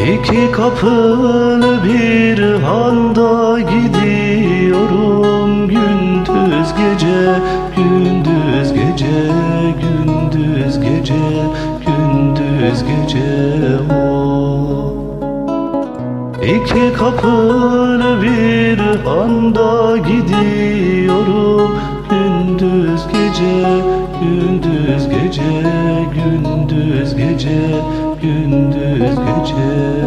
İki kapılı bir handa gidiyorum Gündüz gece, gündüz gece, gündüz gece, gündüz gece oh. İki kapılı bir anda gidiyorum Gündüz gece, gündüz gece, gündüz gece, to